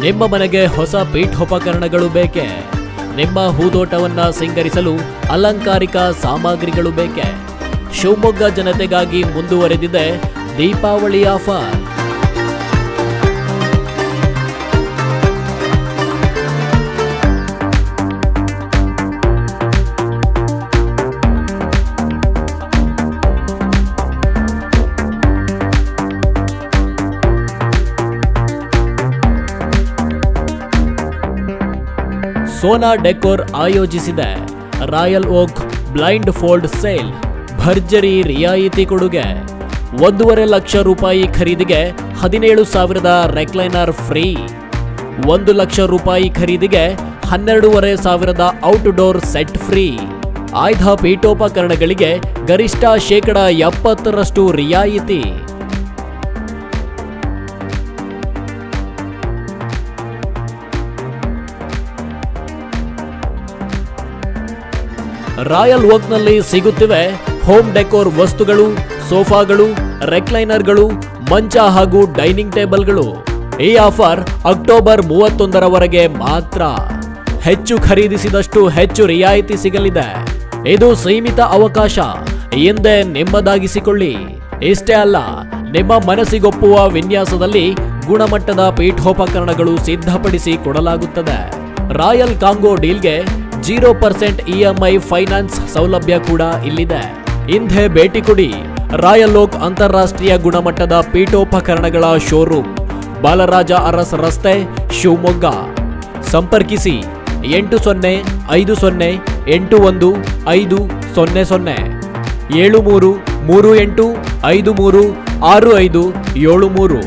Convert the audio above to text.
ನಿಮ್ಮ ಮನೆಗೆ ಹೊಸ ಪೀಠೋಪಕರಣಗಳು ಬೇಕೇ? ನಿಮ್ಮ ಹೂದೋಟವನ್ನ ಸಿಂಗರಿಸಲು ಅಲಂಕಾರಿಕ ಸಾಮಗ್ರಿಗಳು ಬೇಕೇ? ಶಿವಮೊಗ್ಗ ಜನತೆಗಾಗಿ ಮುಂದುವರೆದಿದೆ ದೀಪಾವಳಿ ಆಫರ್. ಸೋನಾ ಡೆಕೋರ್ ಆಯೋಜಿಸಿದೆ Royal Oak blind fold sale ಭರ್ಜರಿ ರಿಯಾಯಿತಿ ಕೊಡುಗೆ. ಒಂದೂವರೆ ಲಕ್ಷ ರೂಪಾಯಿ ಖರೀದಿಗೆ ಹದಿನೇಳು ಸಾವಿರದ ರೆಕ್ಲೈನರ್ ಫ್ರೀ. ಒಂದು ಲಕ್ಷ ರೂಪಾಯಿ ಖರೀದಿಗೆ ಹನ್ನೆರಡೂವರೆ ಸಾವಿರದ ಔಟ್ಡೋರ್ ಸೆಟ್ ಫ್ರೀ. ಆಯ್ದ ಪೀಠೋಪಕರಣಗಳಿಗೆ ಗರಿಷ್ಠ ಶೇಕಡ ಎಪ್ಪತ್ತರಷ್ಟು ರಿಯಾಯಿತಿ. ರಾಯಲ್ ವರ್ಕ್ನಲ್ಲಿ ಸಿಗುತ್ತಿವೆ ಹೋಮ್ ಡೆಕೋರ್ ವಸ್ತುಗಳು, ಸೋಫಾಗಳು, ರೆಕ್ಲೈನರ್ಗಳು, ಮಂಚ ಹಾಗೂ ಡೈನಿಂಗ್ ಟೇಬಲ್ಗಳು. ಈ ಆಫರ್ ಅಕ್ಟೋಬರ್ ಮೂವತ್ತೊಂದರವರೆಗೆ ಮಾತ್ರ. ಹೆಚ್ಚು ಖರೀದಿಸಿದಷ್ಟು ಹೆಚ್ಚು ರಿಯಾಯಿತಿ ಸಿಗಲಿದೆ. ಇದು ಸೀಮಿತ ಅವಕಾಶ. ಎಂದೇ ನಿಮ್ಮದಾಗಿಸಿಕೊಳ್ಳಿ. ಇಷ್ಟೇ ಅಲ್ಲ, ನಿಮ್ಮ ಮನಸ್ಸಿಗೊಪ್ಪುವ ವಿನ್ಯಾಸದಲ್ಲಿ ಗುಣಮಟ್ಟದ ಪೀಠೋಪಕರಣಗಳು ಸಿದ್ಧಪಡಿಸಿ ಕೊಡಲಾಗುತ್ತದೆ. ರಾಯಲ್ ಕಾಂಗೋ ಡೀಲ್ಗೆ ಜೀರೋ ಪರ್ಸೆಂಟ್ ಇಎಂಐ ಫೈನಾನ್ಸ್ ಸೌಲಭ್ಯ ಕೂಡ ಇಲ್ಲಿದೆ. ಹಿಂದೆ ಭೇಟಿ ಕೊಡಿ. ರಾಯಲೋಕ್ ಅಂತಾರಾಷ್ಟ್ರೀಯ ಗುಣಮಟ್ಟದ ಪೀಠೋಪಕರಣಗಳ ಶೋರೂಮ್, ಬಾಲರಾಜ ಅರಸ್ ರಸ್ತೆ, ಶಿವಮೊಗ್ಗ. ಸಂಪರ್ಕಿಸಿ ಎಂಟು ಸೊನ್ನೆ ಐದು ಸೊನ್ನೆ ಎಂಟು ಒಂದು ಐದು ಸೊನ್ನೆ ಸೊನ್ನೆ, ಏಳು ಮೂರು ಮೂರು ಎಂಟು ಐದು ಮೂರು ಆರು ಐದು ಏಳು ಮೂರು.